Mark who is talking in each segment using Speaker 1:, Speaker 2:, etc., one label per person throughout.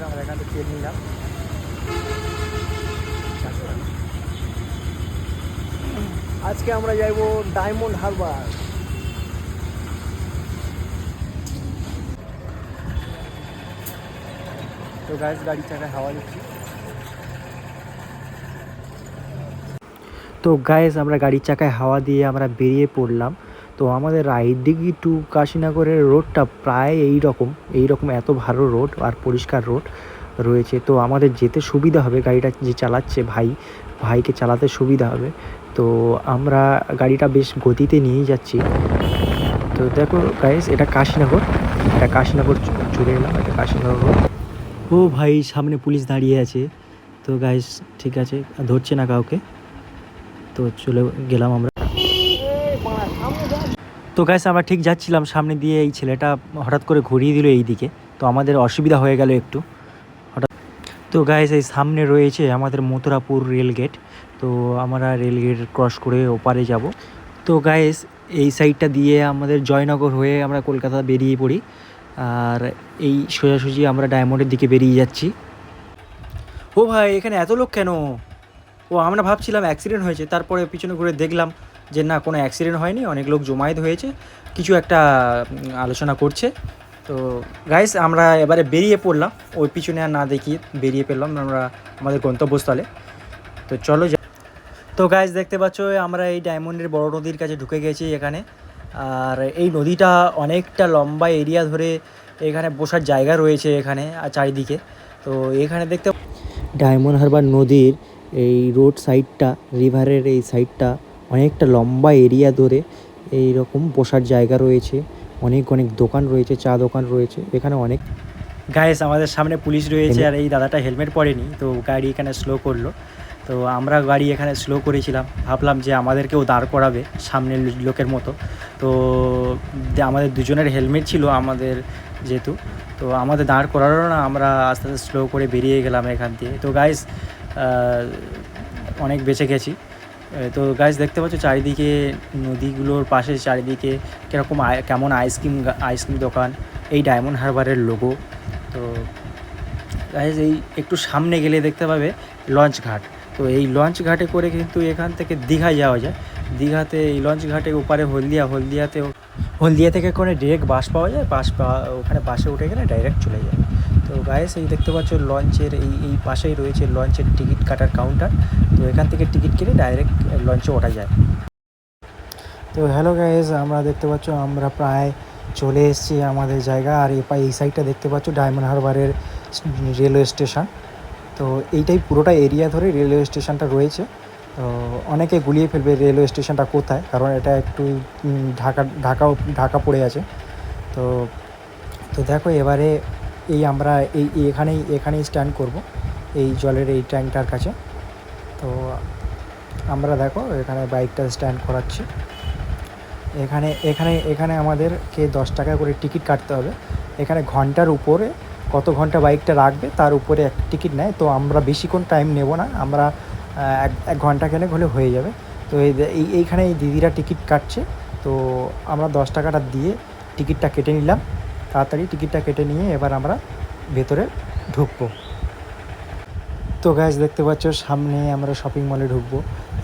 Speaker 1: আছে আমরা এখান থেকে তেল নিলাম চারশো টাকা। আজকে আমরা যাইবো ডায়মন্ড হারবার তো গাছ গাড়ি চাকায় হাওয়া দিচ্ছি তো গায়েস আমরা গাড়ির চাকায় হাওয়া দিয়ে আমরা বেরিয়ে পড়লাম তো আমাদের রায়দিঘি টু কাশীনগরের রোডটা প্রায় এই রকম এই রকম এত ভালো রোড আর পরিষ্কার রোড রয়েছে। তো আমাদের যেতে সুবিধা হবে গাড়িটা যে চালাচ্ছে ভাই, ভাইকে চালাতে সুবিধা হবে। তো আমরা গাড়িটা বেশ গতিতে নিয়ে যাচ্ছি। তো দেখো গাইস এটা কাশীনগর এটা কাশীনগর চলে এলাম, এটা কাশীনগর ও ভাই, সামনে পুলিশ দাঁড়িয়ে আছে। তো গাইস ঠিক আছে, ধরছে না কাউকে। তো চলে গেলাম আমরা। তো গাইস আমরা ঠিক যাচ্ছিলাম সামনে দিয়ে এই ছেলেটা হঠাৎ করে ঘুরিয়ে দিল এই দিকে তো আমাদের অসুবিধা হয়ে গেল একটু। হঠাৎ তো গাইস এই সামনে রয়েছে আমাদের মথুরাপুর রেল গেট। তো আমরা রেল গেট ক্রস করে ওপারে যাব। তো গাইস এই সাইডটা দিয়ে আমাদের জয়নগর হয়ে আমরা কলকাতা বেরিয়ে পড়ি। আর এই সোজাসুজি আমরা ডায়মন্ডের দিকে বেরিয়ে যাচ্ছি। ও ভাই, এখানে এত লোক কেন? ও, আমরা ভাবছিলাম অ্যাক্সিডেন্ট হয়েছে, তারপরে পিছনে ঘুরে দেখলাম। যে না, কোনো অ্যাক্সিডেন্ট হয়নি, অনেক লোক জমায়েত হয়েছে, কিছু একটা আলোচনা করছে। তো গাইস আমরা এবারে বেরিয়ে পড়লাম। ওই পিছনে আর না দেখিয়ে বেরিয়ে পেলাম, আমরা আমাদের গন্তব্যস্থলে। তো চলো তো গাইস দেখতে পাচ্ছ, আমরা এই ডায়মন্ডের বড় নদীর কাছে ঢুকে গেছি এখানে। আর এই নদীটা অনেকটা লম্বা এরিয়া ধরে এখানে বসার জায়গা রয়েছে এখানে, আর চারিদিকে। তো এখানে দেখতে ডায়মন্ড হারবার নদীর এই রোড সাইডটা রিভারের এই সাইডটা অনেকটা লম্বা এরিয়া ধরে এই রকম বসার জায়গা রয়েছে। অনেক অনেক দোকান রয়েছে চা দোকান রয়েছে। এখানে অনেক গায়েস আমাদের সামনে পুলিশ রয়েছে আর এই দাদাটা হেলমেট পরেনি তো গাড়ি এখানে স্লো করল। তো আমরা গাড়ি এখানে স্লো করেছিলাম। ভাবলাম যে আমাদেরকেও দাঁড় করাবে সামনের লোকের মতো। তো আমাদের দুজনের হেলমেট ছিল আমাদের যেহেতু। তো আমাদের দাঁড় করারও না আমরা আস্তে আস্তে স্লো করে বেরিয়ে গেলাম এখান দিয়ে। তো গাইস অনেক বেঁচে গেছি। তো গাছ দেখতে পাচ্ছ চারিদিকে নদীগুলোর পাশে চারিদিকে কীরকম কেমন আইসক্রিম আইসক্রিম দোকান, এই ডায়মন্ড হারবারের লোগো তো গাইজ এই একটু সামনে গেলে দেখতে পাবে লঞ্চ ঘাট। তো এই লঞ্চ ঘাটে করে কিন্তু এখান থেকে দীঘায় যাওয়া যায়। দীঘাতে এই লঞ্চ ঘাটে ওপারে হলদিয়া হলদিয়াতে হলদিয়া থেকে করে ডিরেক্ট বাস পাওয়া যায়। বাস পাওয়া ওখানে বাসে উঠে গেলে ডাইরেক্ট চলে যায়। তো গায়েস এই দেখতে পাচ্ছ লঞ্চের এই এই পাশেই রয়েছে লঞ্চের টিকিট কাটার কাউন্টার তো এখান থেকে টিকিট কেটে ডাইরেক্ট লঞ্চে ওঠা যায়। তো হ্যালো গাইজ আমরা দেখতে পাচ্ছ, আমরা প্রায় চলে এসেছি আমাদের জায়গা। আর পা- এই সাইডটা দেখতে পাচ্ছ ডায়মন্ড হারবারের রেলওয়ে স্টেশন তো এইটাই পুরোটা এরিয়া ধরে রেলওয়ে স্টেশনটা রয়েছে। তো অনেকে গুলিয়ে ফেলবে রেলওয়ে স্টেশনটা কোথায়? কারণ এটা একটু ঢাকা, ঢাকাও, ঢাকা পড়ে আছে। তো তো দেখো, এবারে এই আমরা এই এখানেই এখানেই স্ট্যান্ড করব, এই জলের এই ট্যাঙ্কটার কাছে। তো আমরা দেখো, এখানে বাইকটা স্ট্যান্ড করাচ্ছি। এখানে এখানে এখানে আমাদেরকে দশ টাকা করে টিকিট কাটতে হবে। এখানে ঘণ্টার উপরে কত ঘণ্টা বাইকটা রাখবে, তার উপরে একটা টিকিট নেয়। তো আমরা বেশিক্ষণ টাইম নেব না, আমরা এক এক ঘণ্টা কেনে হলে হয়ে যাবে। তো এই এই এইখানে এই দিদিরা টিকিট কাটছে। তো আমরা দশ টাকাটা দিয়ে টিকিটটা কেটে নিলাম। তাড়াতাড়ি টিকিটটা কেটে নিয়ে এবার আমরা ভেতরে ঢুকবো। তো গ্যাস দেখতে পাচ্ছ, সামনে আমরা শপিং মলে ঢুকবো।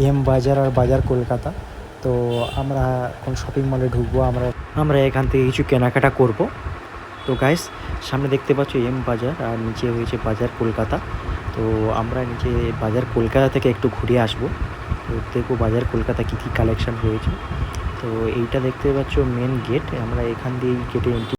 Speaker 1: এম বাজার আর বাজার কলকাতা। তো আমরা কোন শপিং মলে ঢুকবো। আমরা আমরা এখান থেকে কিছু কেনাকাটা করব। তো গাইস সামনে দেখতে পাচ্ছ এম বাজার আর নিচে হয়েছে বাজার কলকাতা। তো আমরা নিচে বাজার কলকাতা থেকে একটু ঘুরে আসব। তো দেখব বাজার কলকাতা কী কী কালেকশন রয়েছে তো এইটা দেখতে পাচ্ছ মেন গেট আমরা এখান দিয়ে গেটে এন্ট্রি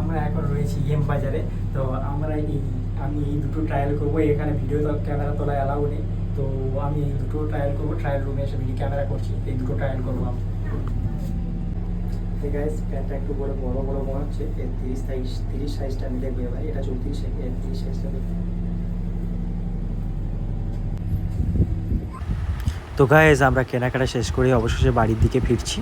Speaker 1: আমরা এখন রয়েছি এম বাজারে। তো আমরা এই, আমি এই দুটো ট্রায়াল করব। এখানে ভিডিও ক্যামেরা তোলা অ্যালাউ নেই। তো আমি এই দুটো ট্রায়াল করব। ট্রায়াল রুমে এসে ভিডিও ক্যামেরা করছি। এই দুটো ট্রায়াল করব আমি। তো গাইস প্যান্টটা একটু বড় বড় বড় মনে হচ্ছে। এর তিরিশ সাইজ, তিরিশ সাইজটা আমি দেখব এবার। এটা চৌত্রিশ এর তিরিশ সাইজটা দেখব। তো গাইজ আমরা কেনাকাটা শেষ করে অবশেষে বাড়ির দিকে ফিরছি।